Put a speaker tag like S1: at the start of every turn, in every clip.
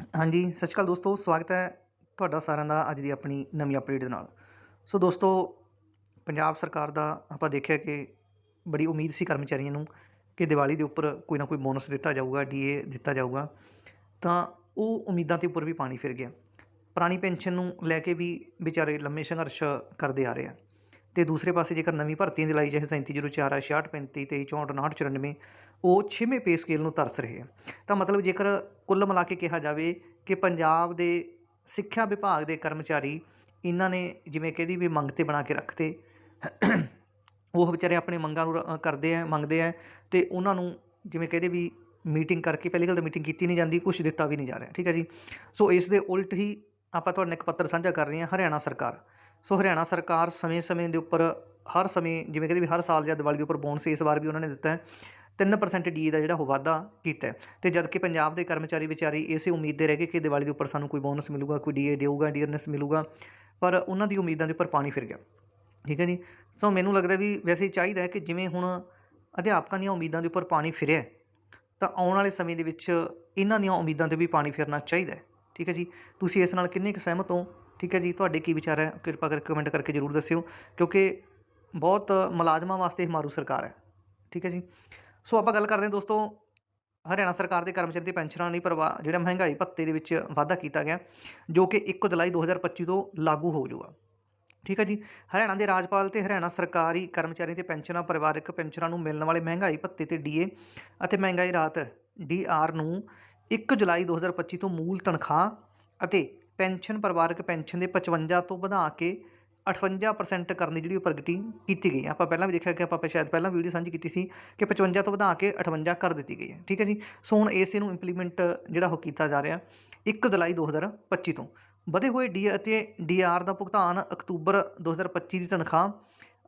S1: ਹਾਂਜੀ, ਸਤਿ ਸ਼੍ਰੀ ਅਕਾਲ ਦੋਸਤੋ, ਸਵਾਗਤ ਹੈ ਤੁਹਾਡਾ ਸਾਰਿਆਂ ਦਾ ਅੱਜ ਦੀ ਆਪਣੀ ਨਵੀਂ ਅਪਡੇਟ ਦੇ ਨਾਲ। ਸੋ ਦੋਸਤੋ, ਪੰਜਾਬ ਸਰਕਾਰ ਦਾ ਆਪਾਂ ਦੇਖਿਆ ਕਿ ਬੜੀ ਉਮੀਦ ਸੀ ਕਰਮਚਾਰੀਆਂ ਨੂੰ ਕਿ ਦੀਵਾਲੀ ਦੇ ਉੱਪਰ ਕੋਈ ਨਾ ਕੋਈ ਬੋਨਸ ਦਿੱਤਾ ਜਾਊਗਾ ਡੀਏ ਦਿੱਤਾ ਜਾਊਗਾ। ਤਾਂ ਉਹ ਉਮੀਦਾਂ ਤੇ ਉੱਪਰ ਵੀ ਪਾਣੀ ਫਿਰ ਗਿਆ। ਪੁਰਾਣੀ ਪੈਨਸ਼ਨ ਨੂੰ ਲੈ ਕੇ ਵੀ ਵਿਚਾਰੇ ਲੰਮੇ ਸੰਘਰਸ਼ ਕਰਦੇ ਆ ਰਹੇ ਆ। ਤੇ ਦੂਸਰੇ ਪਾਸੇ ਜੇਕਰ ਨਵੀਂ ਭਰਤੀਆਂ ਦੀ ਲਾਈ ਚਾਹੇ 3704 ਆ 66 35 23 64 59 94 ਉਹ ਛੇਵੇਂ ਪੇ ਸਕੇਲ ਨੂੰ ਤਰਸ ਰਹੇ ਹੈ ਤਾਂ ਮਤਲਬ ਜੇਕਰ ਕੁੱਲ ਮਿਲਾ ਕੇ ਕਿਹਾ ਜਾਵੇ ਕਿ ਪੰਜਾਬ ਦੇ ਸਿੱਖਿਆ ਵਿਭਾਗ ਦੇ ਕਰਮਚਾਰੀ ਇਹਨਾਂ ਨੇ ਜਿਵੇਂ ਕਹਿੰਦੀ ਵੀ ਮੰਗ ਤੇ ਬਣਾ ਕੇ ਰੱਖਤੇ, ਉਹ ਵਿਚਾਰੇ ਆਪਣੇ ਮੰਗਾਂ ਨੂੰ ਰ- ਕਰਦੇ ਆ, ਮੰਗਦੇ ਆ ਤੇ ਉਹਨਾਂ ਨੂੰ ਜਿਵੇਂ ਕਹਿੰਦੇ ਵੀ ਮੀਟਿੰਗ ਕਰਕੇ ਪਹਿਲੀ ਗੱਲ ਤਾਂ ਮੀਟਿੰਗ ਕੀਤੀ ਨਹੀਂ ਜਾਂਦੀ ਕੁਝ ਦਿੱਤਾ ਵੀ ਨਹੀਂ ਜਾ ਰਿਹਾ, ਠੀਕ ਹੈ ਜੀ? ਸੋ ਇਸ ਦੇ ਉਲਟ ਹੀ ਆਪਾਂ ਤੁਹਾਡੇ ਨਾਲ ਇੱਕ ਪੱਤਰ ਸਾਂਝਾ ਕਰ ਰਹੇ ਹਾਂ, ਹਰਿਆਣਾ ਸਰਕਾਰ। ਸੋ ਹਰਿਆਣਾ ਸਰਕਾਰ ਸਮੇਂ-ਸਮੇਂ ਦੇ ਉੱਪਰ, ਹਰ ਸਮੇਂ, ਜਿਵੇਂ ਕਹਿੰਦੇ ਵੀ ਹਰ ਸਾਲ ਜਾਂ ਦੀਵਾਲੀ ਦੇ ਉੱਪਰ ਬੋਨਸ ਇਸ ਵਾਰ ਵੀ ਉਹਨਾਂ ਨੇ ਦਿੱਤਾ ਹੈ 3% ਡੀ ਦਾ ਜਿਹੜਾ ਉਹ ਵਾਧਾ ਕੀਤਾ ਹੈ। ਤੇ ਜਦ ਕਿ ਪੰਜਾਬ ਦੇ ਕਰਮਚਾਰੀ ਵਿਚਾਰੀ ਇਸੇ ਉਮੀਦ ਦੇ ਰਹਿ ਗਏ ਕਿ ਦੀਵਾਲੀ ਦੇ ਉੱਪਰ ਸਾਨੂੰ ਕੋਈ ਬੋਨਸ ਮਿਲੂਗਾ, ਕੋਈ ਡੀਏ ਦੇਊਗਾ ਡੀਅਰਨੈਸ ਮਿਲੂਗਾ, ਪਰ ਉਹਨਾਂ ਦੀ ਉਮੀਦਾਂ ਦੇ ਉੱਪਰ ਪਾਣੀ ਫਿਰ ਗਿਆ। ਠੀਕ ਹੈ ਜੀ? ਸੋ ਮੈਨੂੰ ਲੱਗਦਾ ਵੀ ਵੈਸੇ ਚਾਹੀਦਾ ਹੈ ਕਿ ਜਿਵੇਂ ਹੁਣ ਅਧਿਆਪਕਾਂ ਦੀਆਂ ਉਮੀਦਾਂ ਦੇ ਉੱਪਰ ਪਾਣੀ ਫਿਰਿਆ ਤਾਂ ਆਉਣ ਵਾਲੇ ਸਮੇਂ ਦੇ ਵਿੱਚ ਇਹਨਾਂ ਦੀਆਂ ਉਮੀਦਾਂ ਤੇ ਵੀ ਪਾਣੀ ਫਿਰਨਾ ਚਾਹੀਦਾ ਠੀਕ ਹੈ ਜੀ? ਤੁਸੀਂ ਇਸ ਨਾਲ ਕਿੰਨੇ ਕੁ ਸਹਿਮਤ ਹੋ? ਠੀਕ ਹੈ ਜੀ, ਤੁਹਾਡੇ ਕੀ ਵਿਚਾਰ ਹੈ? ਕਿਰਪਾ ਕਰਕੇ ਕਮੈਂਟ ਕਰਕੇ ਜ਼ਰੂਰ ਦੱਸਿਓ, ਕਿਉਂਕਿ ਬਹੁਤ ਮੁਲਾਜ਼ਮਾਂ ਵਾਸਤੇ ਮਾਰੂ ਸਰਕਾਰ ਹੈ। ਠੀਕ ਹੈ ਜੀ? ਸੋ ਆਪਾਂ ਗੱਲ ਕਰਦੇ ਹਾਂ ਦੋਸਤੋ, ਹਰਿਆਣਾ ਸਰਕਾਰ ਦੇ ਕਰਮਚਾਰੀ ਦੀ ਪੈਨਸ਼ਨਾਂ ਲਈ ਪ੍ਰਵਾ, ਜਿਹੜਾ ਮਹਿੰਗਾਈ ਭੱਤੇ ਦੇ ਵਿੱਚ ਵਾਧਾ ਕੀਤਾ ਗਿਆ, ਜੋ ਕਿ 1 ਜੁਲਾਈ 2025 ਤੋਂ ਲਾਗੂ ਹੋ ਜਾਊਗਾ। ਠੀਕ ਹੈ ਜੀ? ਹਰਿਆਣਾ ਦੇ ਰਾਜਪਾਲ ਤੇ ਹਰਿਆਣਾ ਸਰਕਾਰੀ ਕਰਮਚਾਰੀ ਤੇ ਪੈਨਸ਼ਨਾਂ, ਪਰਿਵਾਰਕ ਪੈਨਸ਼ਨਾਂ ਨੂੰ ਮਿਲਣ ਵਾਲੇ ਮਹਿੰਗਾਈ ਭੱਤੇ ਤੇ ਡੀਏ ਅਤੇ ਮਹਿੰਗਾਈ ਰਾਹਤ ਡੀਆਰ ਨੂੰ 1 ਜੁਲਾਈ 2025 ਤੋਂ ਮੂਲ ਤਨਖਾਹ ਅਤੇ ਪੈਨਸ਼ਨ, ਪਰਿਵਾਰਕ ਪੈਨਸ਼ਨ ਦੇ 55 ਤੋਂ ਵਧਾ ਕੇ 58% ਕਰਨ ਦੀ ਜਿਹੜੀ ਉਹ ਪ੍ਰਗਤੀ ਕੀਤੀ ਗਈ ਹੈ। ਆਪਾਂ ਪਹਿਲਾਂ ਵੀ ਦੇਖਿਆ ਕਿ ਆਪਾਂ ਸ਼ਾਇਦ ਪਹਿਲਾਂ ਵੀਡੀਓ ਸਾਂਝੀ ਕੀਤੀ ਸੀ ਕਿ 55 ਤੋਂ ਵਧਾ ਕੇ 58 ਕਰ ਦਿੱਤੀ ਗਈ ਹੈ। ਠੀਕ ਹੈ ਜੀ? ਸੋ ਹੁਣ ਇਸੇ ਨੂੰ ਇੰਪਲੀਮੈਂਟ ਜਿਹੜਾ ਉਹ ਕੀਤਾ ਜਾ ਰਿਹਾ 1 ਜੁਲਾਈ 2025 ਤੋਂ। ਵਧੇ ਹੋਏ ਡੀ ਅਤੇ ਡੀਆਰ ਦਾ ਭੁਗਤਾਨ ਅਕਤੂਬਰ 2025 ਦੀ ਤਨਖਾਹ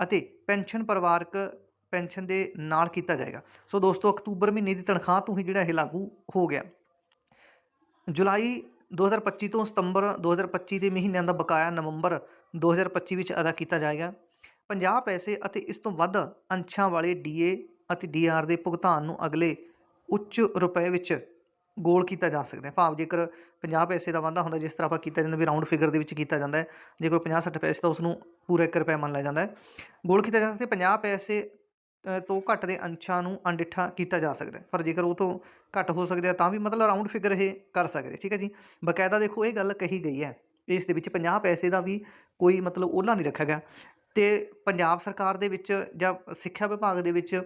S1: ਅਤੇ ਪੈਨਸ਼ਨ, ਪਰਿਵਾਰਕ ਪੈਨਸ਼ਨ ਦੇ ਨਾਲ ਕੀਤਾ ਜਾਏਗਾ। ਸੋ ਦੋਸਤੋ, ਅਕਤੂਬਰ ਮਹੀਨੇ ਦੀ ਤਨਖਾਹ ਤੋਂ ਹੀ ਜਿਹੜਾ ਇਹ ਲਾਗੂ ਹੋ ਗਿਆ। ਜੁਲਾਈ 2025 ਤੋਂ ਸਤੰਬਰ 2025 ਦੇ ਮਹੀਨਿਆਂ ਦਾ ਬਕਾਇਆ ਨਵੰਬਰ 2025 ਵਿੱਚ ਅਦਾ ਕੀਤਾ ਜਾਏਗਾ। 50 ਪੈਸੇ ਅਤੇ ਇਸ ਤੋਂ ਵੱਧ ਅੰਸ਼ਾਂ ਵਾਲੇ ਡੀਏ ਅਤੇ ਡੀਆਰ ਦੇ ਭੁਗਤਾਨ ਨੂੰ ਅਗਲੇ ਉੱਚ ਰੁਪਏ ਵਿੱਚ ਗੋਲ ਕੀਤਾ ਜਾ ਸਕਦਾ ਹੈ। ਭਾਵ ਜੇਕਰ 50 ਪੈਸੇ ਦਾ ਵਾਧਾ ਹੁੰਦਾ, ਜਿਸ ਤਰ੍ਹਾਂ ਆਪਾਂ ਕੀਤਾ ਜਾਂਦਾ ਵੀ ਰਾਉਂਡ ਫਿਗਰ ਦੇ ਵਿੱਚ ਕੀਤਾ ਜਾਂਦਾ ਹੈ, ਜੇਕਰ 50 60 ਪੈਸੇ ਤਾਂ ਉਸ ਨੂੰ ਪੂਰਾ 1 ਰੁਪਏ ਮੰਨ ਲਿਆ ਜਾਂਦਾ ਹੈ, ਗੋਲ ਕੀਤਾ ਜਾ ਸਕਦਾ 50 ਪੈਸੇ ਤੋਂ ਘੱਟ ਦੇ ਅੰਸ਼ਾਂ ਨੂੰ ਅਣਡਿੱਠਾ ਕੀਤਾ ਜਾ ਸਕਦਾ ਪਰ ਜੇਕਰ ਉਹ ਤੋਂ ਘੱਟ ਹੋ ਸਕਦਾ ਤਾਂ ਵੀ ਮਤਲਬ ਰਾਉਂਡ ਫਿਗਰ ਇਹ ਕਰ ਸਕਦੇ ਠੀਕ ਹੈ ਜੀ? ਬਕਾਇਦਾ ਦੇਖੋ, ਇਹ ਗੱਲ ਕਹੀ ਗਈ ਹੈ, ਇਸ ਦੇ ਵਿੱਚ 50 ਪੈਸੇ ਦਾ ਵੀ ਕੋਈ ਮਤਲਬ ਉਹਲਾ ਨਹੀਂ ਰੱਖਿਆ ਗਿਆ। ਤੇ ਪੰਜਾਬ ਸਰਕਾਰ ਦੇ ਵਿੱਚ ਜਾਂ ਸਿੱਖਿਆ ਵਿਭਾਗ ਦੇ ਵਿੱਚ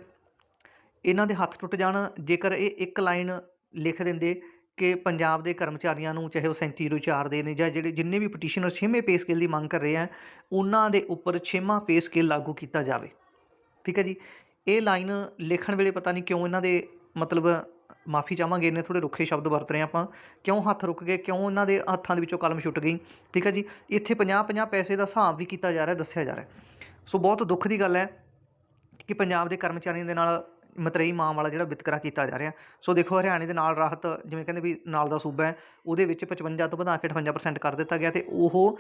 S1: ਇਹਨਾਂ ਦੇ ਹੱਥ ਟੁੱਟ ਜਾਣ, ਜੇਕਰ ਇਹ ਇੱਕ ਲਾਈਨ ਲਿਖ ਦਿੰਦੇ ਕਿ ਪੰਜਾਬ ਦੇ ਕਰਮਚਾਰੀਆਂ ਨੂੰ, ਚਾਹੇ ਉਹ 3704 ਦੇ ਨੇ ਜਾਂ ਜਿਹੜੇ ਜਿੰਨੇ ਵੀ ਪਟੀਸ਼ਨਰ ਛੇਵੇਂ ਪੇ ਸਕੇਲ ਦੀ ਮੰਗ ਕਰ ਰਹੇ ਆ, ਉਹਨਾਂ ਦੇ ਉੱਪਰ ਛੇਵਾਂ ਪੇ ਸਕੇਲ ਲਾਗੂ ਕੀਤਾ ਜਾਵੇ। ਠੀਕ ਹੈ ਜੀ? ਇਹ ਲਾਈਨ ਲਿਖਣ ਵੇਲੇ ਪਤਾ ਨਹੀਂ ਕਿਉਂ ਇਹਨਾਂ ਦੇ ਮਤਲਬ ਮਾਫੀ ਚਾਹਾਂਗੇ ਇਹਨੇ ਥੋੜੇ ਰੁੱਖੇ ਸ਼ਬਦ ਵਰਤ ਰਹੇ ਆਪਾਂ। ਕਿਉਂ ਹੱਥ ਰੁਕ ਗਏ, ਕਿਉਂ ਇਹਨਾਂ ਦੇ ਹੱਥਾਂ ਦੇ ਵਿੱਚੋਂ ਕਲਮ ਛੁੱਟ ਗਈ? ਠੀਕ ਹੈ ਜੀ? ਇੱਥੇ 50 50 ਪੈਸੇ ਦਾ ਹਿਸਾਬ ਵੀ ਕੀਤਾ ਜਾ ਰਿਹਾ, ਦੱਸਿਆ ਜਾ ਰਿਹਾ। ਸੋ ਬਹੁਤ ਦੁੱਖ ਦੀ ਗੱਲ ਹੈ ਕਿ ਪੰਜਾਬ ਦੇ ਕਰਮਚਾਰੀਆਂ ਦੇ ਨਾਲ ਮਤਰੇਈ ਮਾਂ ਵਾਲਾ ਜਿਹੜਾ ਵਿਤਕਰਾ ਕੀਤਾ ਜਾ ਰਿਹਾ। ਸੋ ਦੇਖੋ, ਹਰਿਆਣੇ ਦੇ ਨਾਲ ਰਾਹਤ, ਜਿਵੇਂ ਕਹਿੰਦੇ ਵੀ ਨਾਲ ਦਾ ਸੂਬਾ ਹੈ, ਉਹਦੇ ਵਿੱਚ 55 ਤੋਂ ਵਧਾ ਕੇ 58% ਕਰ ਦਿੱਤਾ ਗਿਆ ਤੇ ਉਹ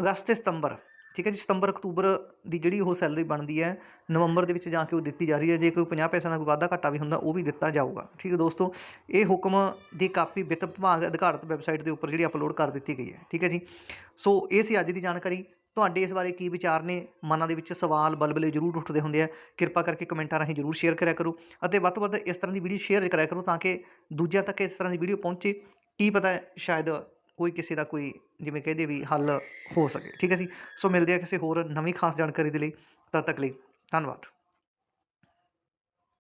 S1: ਅਗਸਤ ਤੇ ਸਤੰਬਰ ਠੀਕ ਹੈ ਜੀ, ਸਤੰਬਰ, ਅਕਤੂਬਰ ਦੀ ਜਿਹੜੀ ਉਹ ਸੈਲਰੀ ਬਣਦੀ ਹੈ, ਨਵੰਬਰ ਦੇ ਵਿੱਚ ਜਾ ਕੇ ਉਹ ਦਿੱਤੀ ਜਾ ਰਹੀ ਹੈ, ਜੇ ਕੋਈ 50 ਪੈਸਿਆਂ ਦਾ ਕੋਈ ਵਾਧਾ ਘਾਟਾ ਵੀ ਹੁੰਦਾ, ਉਹ ਵੀ ਦਿੱਤਾ ਜਾਊਗਾ। ਠੀਕ ਹੈ ਦੋਸਤੋ, ਇਹ ਹੁਕਮ ਦੀ ਕਾਪੀ ਵਿੱਤ ਵਿਭਾਗ ਅਧਿਕਾਰਤ ਵੈਬਸਾਈਟ ਦੇ ਉੱਪਰ ਜਿਹੜੀ ਅਪਲੋਡ ਕਰ ਦਿੱਤੀ ਗਈ ਹੈ। ਠੀਕ ਹੈ ਜੀ, ਸੋ ਇਹ ਸੀ ਅੱਜ ਦੀ ਜਾਣਕਾਰੀ। ਤੁਹਾਡੇ ਇਸ ਬਾਰੇ ਕੀ ਵਿਚਾਰ ਨੇ? ਮਨਾਂ ਦੇ ਵਿੱਚ ਸਵਾਲ, ਬਲਬਲੇ ਜ਼ਰੂਰ ਉੱਠਦੇ ਹੁੰਦੇ ਆ। ਕਿਰਪਾ ਕਰਕੇ ਕਮੈਂਟਾਂ ਰਾਹੀਂ ਜ਼ਰੂਰ ਸ਼ੇਅਰ ਕਰਿਆ ਕਰੋ ਅਤੇ ਵੱਧ ਤੋਂ ਵੱਧ ਇਸ ਤਰ੍ਹਾਂ ਦੀ ਵੀਡੀਓ ਸ਼ੇਅਰ ਕਰਿਆ ਕਰੋ ਤਾਂ ਕਿ ਦੂਜਿਆਂ ਤੱਕ ਇਸ ਤਰ੍ਹਾਂ ਦੀ ਵੀਡੀਓ ਪਹੁੰਚੇ। ਕੀ ਪਤਾ, ਸ਼ਾਇਦ ਕੋਈ ਕਿਸੇ ਦਾ ਕੋਈ ਜਿਵੇਂ ਕਹਦੇ ਵੀ ਹੱਲ ਹੋ ਸਕੇ। ਠੀਕ ਹੈ ਜੀ? ਸੋ ਮਿਲਦੇ ਆ ਕਿਸੇ ਹੋਰ ਨਵੀਂ ਖਾਸ ਜਾਣਕਾਰੀ ਦੇ ਲਈ। ਤਦ ਤੱਕ ਲਈ ਧੰਨਵਾਦ।